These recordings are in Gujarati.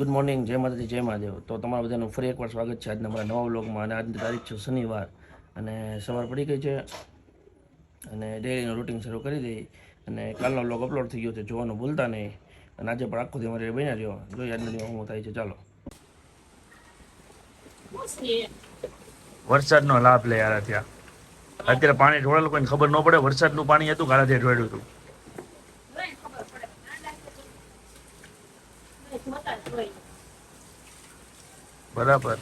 ગુડ મોર્નિંગ જય માતાજી, જય મહાદેવ. તો તમારા બધાનું ફરી એકવાર સ્વાગત છે આજના મારા નવા વ્લોગમાં. અને આજની તારીખ છે શનિવાર. અને સવાર પડી ગઈ છે. અને ડેલીનું રૂટિન શરૂ કરી દઈ. અને કાલનો વ્લોગ અપલોડ થઈ ગયો છે, જોવાનું ભૂલતા નહીં. અને આજે પણ આખો દિવસ બન્યા રહ્યો. જોઈએ આજનો દિવસ હું થાય છે, ચાલો. વરસાદનો લાભ લે યાર ત્યાં અત્યારે પાણી ઢોળેલું કોઈને ખબર ન પડે. વરસાદનું પાણી હતું કાલે ઢોળ્યું હતું? બરાબર.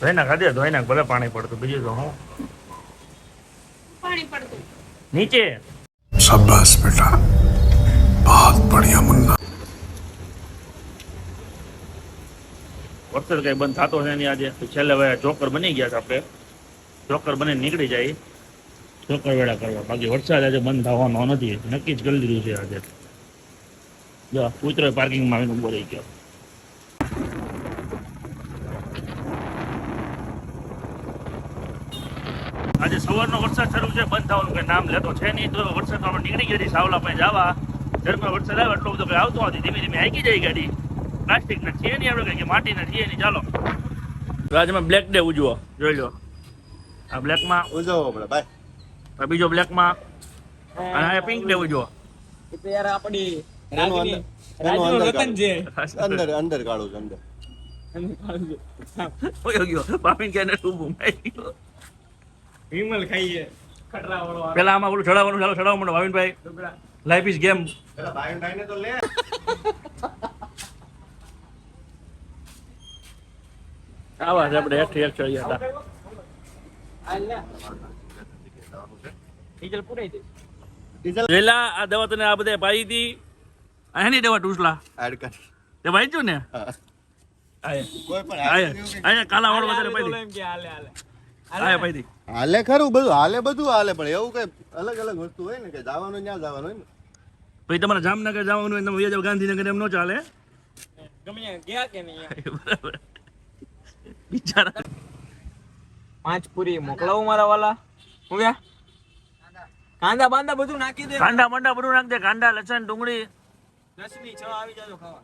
ધોઈ નાખ આજે ધોઈ નાખ ભલે પાણી પડતું બીજું તો હું. પાણી પડતું. નીચે. શાબાશ બેટા. બહુત બઢિયા મુન્ના. વરસાદ કઈ બંધ થતો છે ને આજે? છેલ્લે ચોકર બની ગયા છે આપણે. ચોકર બને નીકળી જાય. ચોકર વેળા કરવા. બાકી વરસાદ આજે બંધ થવાનો નથી. નક્કી જ કરી દીધું છે આજે. જો કૂતરો પાર્કિંગમાં આવીને ઊભો રહી ગયો. આજે સવારનો વરસાદ શરૂ છે. બંધ થવાનું કંઈ નામ લેતો છે નહીં. તો વરસાદ આપણે નીકળી ગઈ સાવલા પાસે જવા. ઘરમાં વરસાદ આવે એટલો બધો કંઈ આવતો નથી. ધીમે ધીમે હાકી જાય ગાડી. પ્લાસ્ટિક ના છીએ નહીં આપણે કંઈ માટી ના છીએ નહીં. ચાલો. રાજમાં બ્લેક ડે ઉજવો. જોઈ લો. આ બ્લેકમાં ઉજવો આપણે ભાઈ બીજો બ્લેકમાં અને આ પિંક ડે ઉજવો એ તો યાર આપણી રાજની અંદર- રાજનું અંદર રતન છે. અંદર અંદર કાઢું છું અંદર. ને પેલા આમાં ઓલું ચડાવવાનું ચાલો ચડાવવા માંડો ભાવિનભાઈ. લાઈફ ઇઝ ગેમ પેલા ભાઈ ભાઈને તો લે. આવા છે આપણે એક એક ચડ્યા હતા. ડીઝલ પુરાઈ દે. ડીઝલ પેલા આ દવા તને આ બધા પાઈ હતી આ ની દવા ટૂસલા એડ કર. તે વાંચ્યું ને? કોઈ પણ આયા. આયા કાલા વાળ વધારે પાઈ એમ કે હાલે હાલે આયા પાઈ દી. હાલે ખરું બધું હાલે બધું હાલે પણ એવું કઈ અલગ અલગ વસ્તુ હોય ને કે જવાનું ત્યાં જવાનું હોય ને. ભાઈ તમારે જામનગર જવાનું હોય તમે જાવ ગાંધીનગર એમ ન ચાલે? ગમે ગયા કે નહીં? બરાબર. બિચારા. પાંચ પૂરી મોકલાવું મારા વાલા. હું ગયા કાંદા બાંદા બધું નાખી દે. કાંડા બાંદા બધું નાખ દે. કાંડા લસણ ડુંગળી. દસની છ આવી જાજો ખાવા.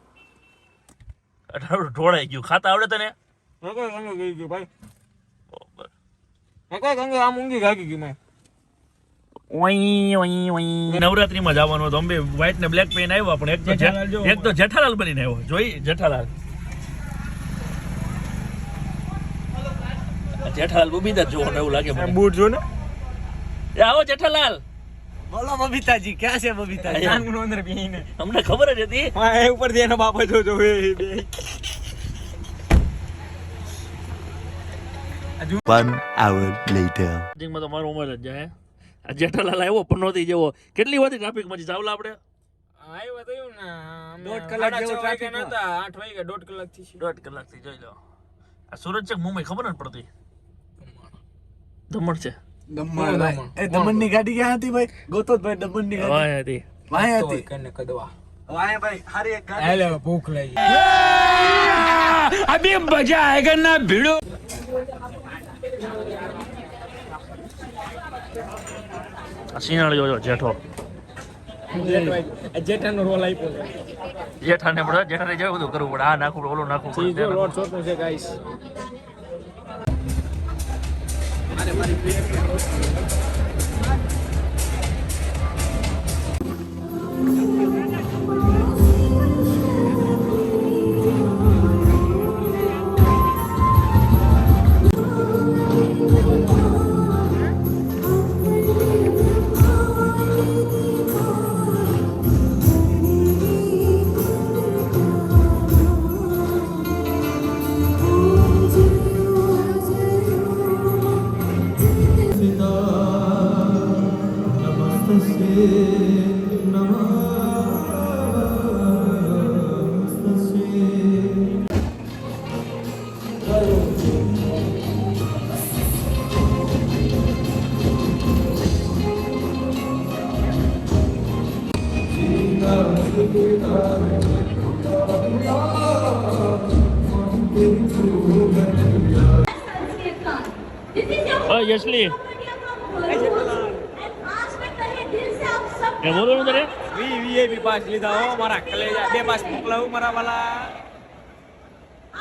અઢારું ઢોળાઈ ગયું. ખાતા આવડે તને? નકર ગંગો ગઈ ગયું ભાઈ. નકર ગંગો આમ ઊંઘી ગાગી ગઈ મેં. નવરાત્રીમાં જવાનું હતું અંબે વ્હાઈટ ને બ્લેક પેન આવ્યો પણ એક તો જે- જેઠાલાલ જો. એક તો જેઠાલાલ બનીને આવ્યો જોઈ જેઠાલાલ. જેઠાલાલ બબીતા જોવો એવું લાગે મને. બૂટ જો ને એ આવો જેઠાલાલ. બોલો બબીતાજી ક્યાં છે બબીતા. નાનકડું અંદર બેહીને. અમને ખબર જ હતી. હા એ ઉપરથી એનો બાપા જો જો એ બે. One hour later. માં તો મારો ઉંમર જ જાય આ જેઠાલાલ આવ્યો પણ નહોતી જેવો. કેટલી વાર ટ્રાફિકમાં ચાવલા આપણે? આવ્યો તો એવું ને દોઢ કલાક જેવો ટ્રાફિક traffic આઠ વાગ્યા દોઢ કલાકથી દોઢ દોઢ કલાકથી જોઈ લો. આ સુરત છે મુંબઈ ખબર નથી પડતી? દમણ છે. એ દમણની ગાડી ક્યાં હતી ભાઈ? ગોતો ભાઈ દમણની વાય હતી. વાય હતી. કને કદવા વાય ભાઈ હારી એક ગાડી. હાલે ભૂખ લાગી. આ સિંહણ જોજો જેઠો. જેઠાનો રોલ આપ્યો જેઠાને પડે જેઠાને જેવું બધું કરવું પડે. આ નાખવું ઓલું નાખવું પડે લોટ અને મારી А, я. એ બોલો ને તારે વી વીઆઈપી પાસ લીધા હો મારા કલેજા. બે પાસ મોકલાવું મારા વાલા.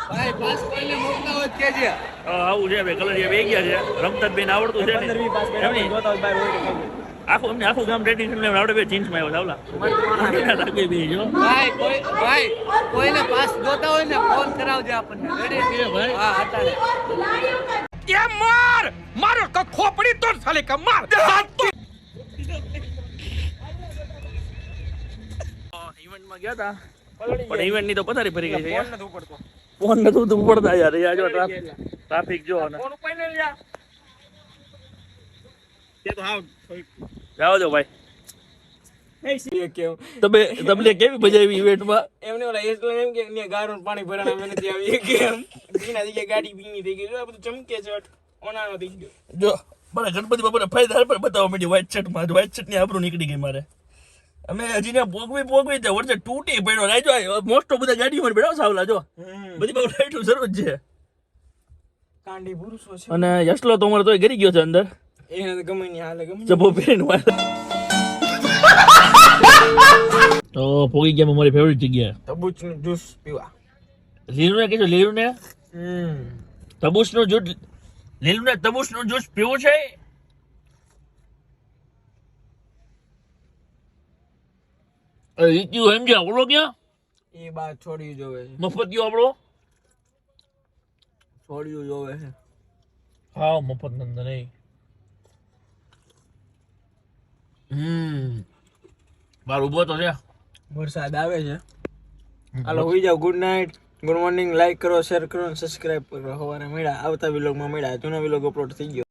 ભાઈ પાસ કોઈને મોકલાવો જ કેજે હા, આવું છે બે કલર બે ગયા છે. રમતા બેન આવડતું છે પંદર વી પાસ બેન જોતા હોય બહાર હોય આખું એમને આખું ગામ ટ્રેડિશન લેવડ આવડે બે જીન્સમાં આવ્યો લાવલા લાગે બે જો. ભાઈ કોઈ ભાઈ કોઈને પાસ જોતા હોય ને ફોન કરાવજે આપણને. રેડી ભાઈ. હા હટાડે ઇવેન્ટમાં ગયા હતા પણ ઇવેન્ટની તો પથારી ફરી ગઈ છે ફોન નથી ઉપડતો. તું પડતા યાર. યાર જો ટ્રાફિક ટ્રાફિક જો ને ફોન ઉપાડી ને લ્યા તે તો હાવ જાઓ જો ભાઈ. તમે તમને કેવી મજા આવી ઇવેન્ટમાં એમને ઓલા એમ કે ને ગારું પાણી ભરાણા અમે નથી આવી. કે એમ. બીના જગ્યાએ ગાડી ભીની થઈ ગઈ. બધું ચમકે છે ઓનાનો થઈ ગયો. જો મારા ગણપતિ બાપાને ફાયદા પણ બતાવવા માંડી વ્હાઈટ શર્ટમાં વ્હાઈટ શર્ટની આબરૂ નીકળી ગઈ મારે. અમે હજી ને પોગવી પોગવી તે વચ્ચે તૂટી પડ્યો. રાજો મોસ્ટ ઓફ બધા ગાડીમાં બેઠા સાવલા જો. બધી બહુ લાઈટું જરૂર છે. કાંડી પુરુષો છે. અને યશલો તો અમારે તોય ગરી ગયો છે અંદર. એને ગમે નહીં હાલે ગમે જબો પહેરીને વાળા. તો પોગી ગયા મારી ફેવરિટ જગ્યા તબુચનું જ્યુસ પીવા. લીલું ને કીધું લીલું ને હમ. તબુસનું જ્યુસ લીલું ને તબુસનું જ્યુસ પીવું છે? રીત્યુ એમ ઓલો ક્યાં? એ બાદ છોડ્યું જોવે છે મફતિયો આપણો છોડ્યું જોવે છે હા મફત નંદ નહીં. હમ. બાર ઊભો તો છે. વરસાદ આવે છે. હાલો હોઈ જાવ good night good morning like કરો શેર કરો સબસ્ક્રાઇબ કરો. સવારે મળ્યા. આવતા વિલોગમાં મળ્યા. જૂના વિલોગ અપલોડ થઈ ગયો.